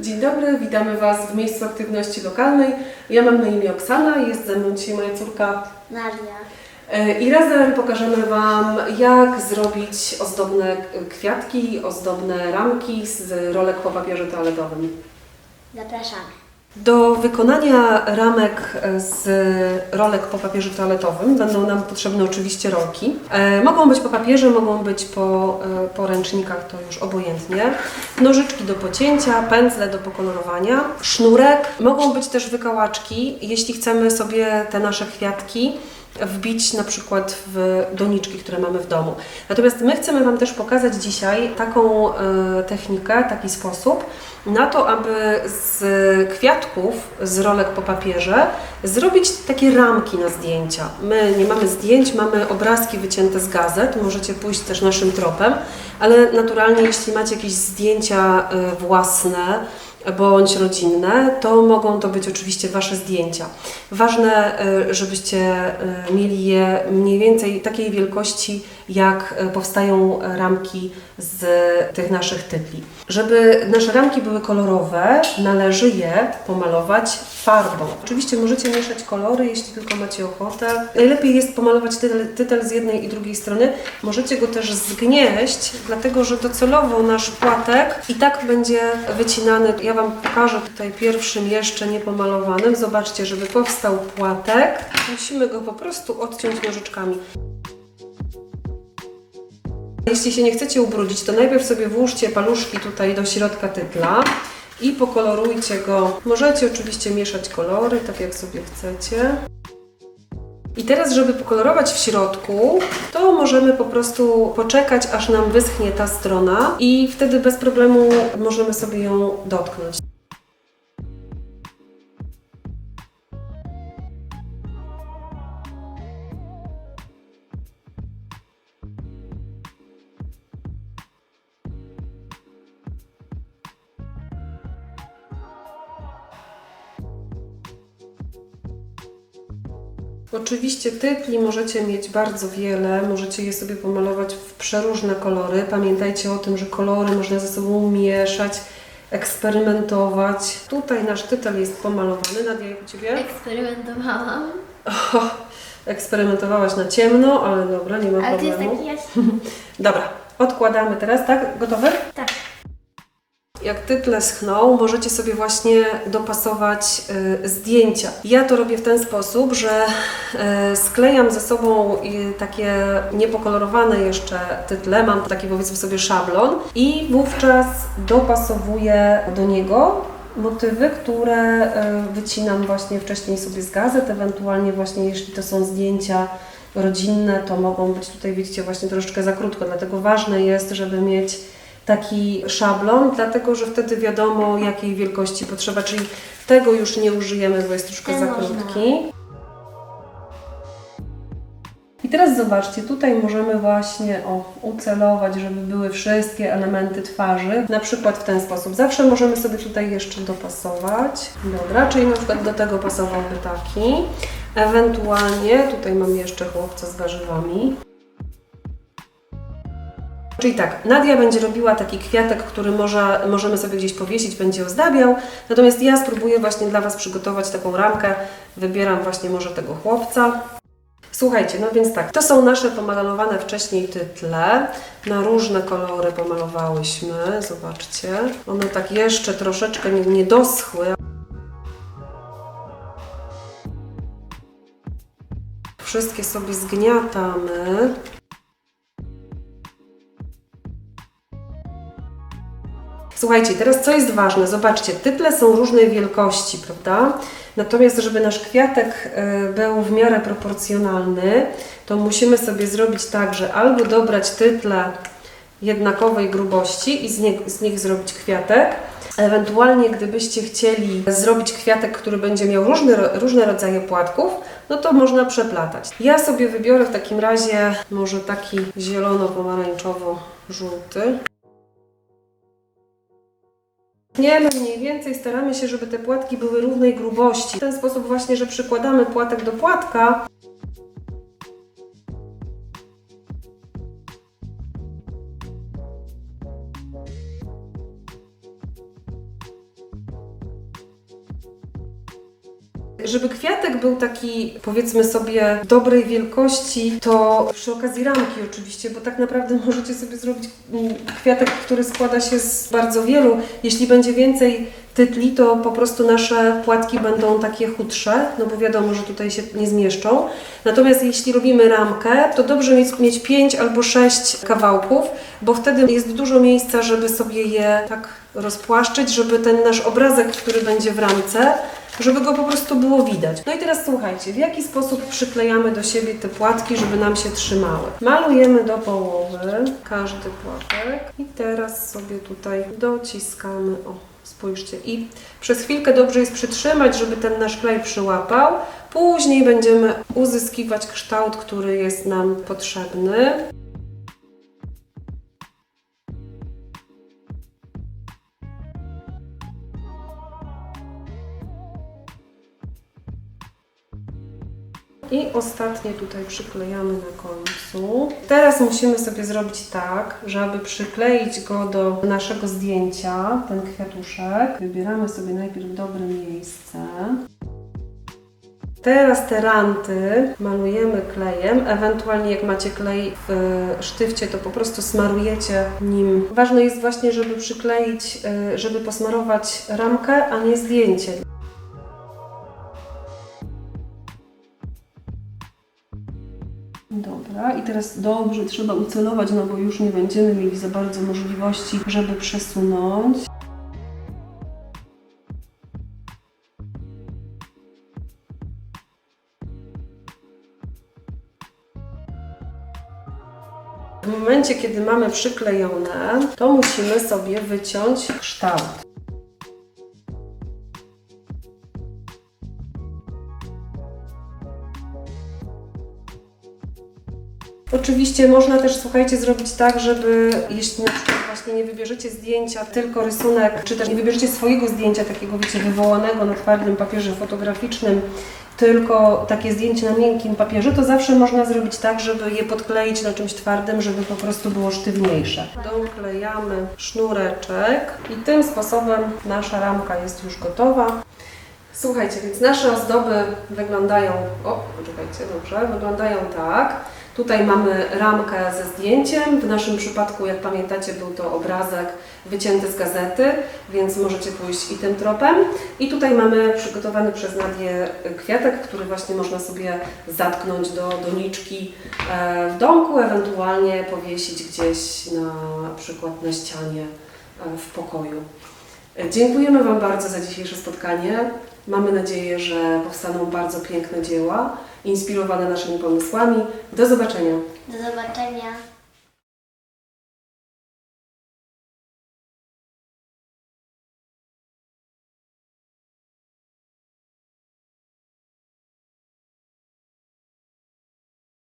Dzień dobry, witamy Was w miejscu aktywności lokalnej. Ja mam na imię Oksana, jest ze mną dzisiaj moja córka Maria. E, i razem pokażemy Wam, jak zrobić ozdobne kwiatki, ozdobne ramki z rolek po papierze toaletowym. Zapraszamy. Do wykonania ramek z rolek po papierze toaletowym będą nam potrzebne oczywiście rolki. E, mogą być po papierze, mogą być po, e, po ręcznikach, to już obojętnie. Nożyczki do pocięcia, pędzle do pokolorowania, sznurek. Mogą być też wykałaczki, jeśli chcemy sobie te nasze kwiatki wbić na przykład w doniczki, które mamy w domu. Natomiast my chcemy Wam też pokazać dzisiaj taką e, technikę, taki sposób na to, aby z kwiatków, z rolek po papierze zrobić takie ramki na zdjęcia. My nie mamy zdjęć, mamy obrazki wycięte z gazet, możecie pójść też naszym tropem, ale naturalnie jeśli macie jakieś zdjęcia e, własne, bądź rodzinne, to mogą to być oczywiście Wasze zdjęcia. Ważne, e, żebyście e, mieli je mniej więcej takiej wielkości, jak e, powstają ramki z tych naszych tytli. Żeby nasze ramki były kolorowe, należy je pomalować farbą. Oczywiście możecie mieszać kolory, jeśli tylko macie ochotę. Najlepiej jest pomalować tytel, tytel z jednej i drugiej strony. Możecie go też zgnieść, dlatego że docelowo nasz płatek i tak będzie wycinany. Ja Wam pokażę tutaj pierwszym jeszcze niepomalowanym. Zobaczcie, żeby powstał płatek, musimy go po prostu odciąć nożyczkami. Jeśli się nie chcecie ubrudzić, to najpierw sobie włóżcie paluszki tutaj do środka tytla i pokolorujcie go. Możecie oczywiście mieszać kolory, tak jak sobie chcecie. I teraz, żeby pokolorować w środku, to możemy po prostu poczekać, aż nam wyschnie ta strona i wtedy bez problemu możemy sobie ją dotknąć. Oczywiście tytli możecie mieć bardzo wiele, możecie je sobie pomalować w przeróżne kolory. Pamiętajcie o tym, że kolory można ze sobą mieszać, eksperymentować. Tutaj nasz tytel jest pomalowany. Nadia, jak u Ciebie? Eksperymentowałam. O, eksperymentowałaś na ciemno, ale dobra, nie ma Ale to jest taki jaśny. Dobra, odkładamy teraz, tak? Gotowe? Tak. Jak tytle schną, możecie sobie właśnie dopasować y, zdjęcia. Ja to robię w ten sposób, że y, sklejam ze sobą y, takie niepokolorowane jeszcze tytle, mam taki powiedzmy sobie szablon i wówczas dopasowuję do niego motywy, które wycinam właśnie wcześniej sobie z gazet, ewentualnie właśnie jeśli to są zdjęcia rodzinne, to mogą być tutaj, widzicie, właśnie troszeczkę za krótko, dlatego ważne jest, żeby mieć taki szablon, dlatego że wtedy wiadomo jakiej wielkości potrzeba, czyli tego już nie użyjemy, bo jest troszkę za krótki. I teraz zobaczcie, tutaj możemy właśnie o, ucelować, żeby były wszystkie elementy twarzy, na przykład w ten sposób. Zawsze możemy sobie tutaj jeszcze dopasować. Dobra, czyli na przykład do tego pasowałby taki. Ewentualnie, tutaj mam jeszcze chłopca z warzywami. Czyli tak, Nadia będzie robiła taki kwiatek, który może, możemy sobie gdzieś powiesić, będzie ozdabiał. Natomiast ja spróbuję właśnie dla Was przygotować taką ramkę. Wybieram właśnie może tego chłopca. Słuchajcie, no więc tak, to są nasze pomalowane wcześniej tytle. Na różne kolory pomalowałyśmy, zobaczcie. One tak jeszcze troszeczkę nie, nie doschły. Wszystkie sobie zgniatamy. Słuchajcie, teraz co jest ważne? Zobaczcie, tytle są różnej wielkości, prawda? Natomiast, żeby nasz kwiatek y, był w miarę proporcjonalny, to musimy sobie zrobić tak, że albo dobrać tytle jednakowej grubości i z nich, z nich zrobić kwiatek. Ewentualnie, gdybyście chcieli zrobić kwiatek, który będzie miał różne, różne rodzaje płatków, no to można przeplatać. Ja sobie wybiorę w takim razie może taki zielono-pomarańczowo-żółty. Tniemy mniej więcej, staramy się, żeby te płatki były równej grubości. W ten sposób właśnie, że przykładamy płatek do płatka. Żeby kwiatek był taki, powiedzmy sobie, dobrej wielkości, to przy okazji ramki oczywiście, bo tak naprawdę możecie sobie zrobić mm, kwiatek, który składa się z bardzo wielu. Jeśli będzie więcej tytli, to po prostu nasze płatki będą takie chudsze, no bo wiadomo, że tutaj się nie zmieszczą. Natomiast jeśli robimy ramkę, to dobrze mieć, mieć 5 albo 6 kawałków, bo wtedy jest dużo miejsca, żeby sobie je tak rozpłaszczyć, żeby ten nasz obrazek, który będzie w ramce, żeby go po prostu było widać. No i teraz słuchajcie, w jaki sposób przyklejamy do siebie te płatki, żeby nam się trzymały. Malujemy do połowy każdy płatek i teraz sobie tutaj dociskamy. O, spójrzcie. I przez chwilkę dobrze jest przytrzymać, żeby ten nasz klej przyłapał. Później będziemy uzyskiwać kształt, który jest nam potrzebny. I ostatnie tutaj przyklejamy na końcu. Teraz musimy sobie zrobić tak, że aby przykleić go do naszego zdjęcia, ten kwiatuszek, wybieramy sobie najpierw dobre miejsce. Teraz te ranty malujemy klejem, ewentualnie jak macie klej w sztywcie, to po prostu smarujecie nim. Ważne jest właśnie, żeby przykleić, e, żeby posmarować ramkę, a nie zdjęcie. Dobra, i teraz dobrze trzeba ucelować, no bo już nie będziemy mieli za bardzo możliwości, żeby przesunąć. W momencie, kiedy mamy przyklejone, to musimy sobie wyciąć kształt. Oczywiście można też, słuchajcie, zrobić tak, żeby jeśli na przykład właśnie nie wybierzecie zdjęcia, tylko rysunek, czy też nie wybierzecie swojego zdjęcia takiego, wiecie, wywołanego na twardym papierze fotograficznym, tylko takie zdjęcie na miękkim papierze, to zawsze można zrobić tak, żeby je podkleić na czymś twardym, żeby po prostu było sztywniejsze. Doklejamy sznureczek i tym sposobem nasza ramka jest już gotowa. Słuchajcie, więc nasze ozdoby wyglądają, o, poczekajcie, dobrze, wyglądają tak. Tutaj mamy ramkę ze zdjęciem. W naszym przypadku, jak pamiętacie, był to obrazek wycięty z gazety, więc możecie pójść i tym tropem. I tutaj mamy przygotowany przez Nadię kwiatek, który właśnie można sobie zatknąć do doniczki e, w domku, ewentualnie powiesić gdzieś na przykład na ścianie e, w pokoju. Dziękujemy Wam bardzo za dzisiejsze spotkanie. Mamy nadzieję, że powstaną bardzo piękne dzieła, inspirowane naszymi pomysłami. Do zobaczenia. Do zobaczenia.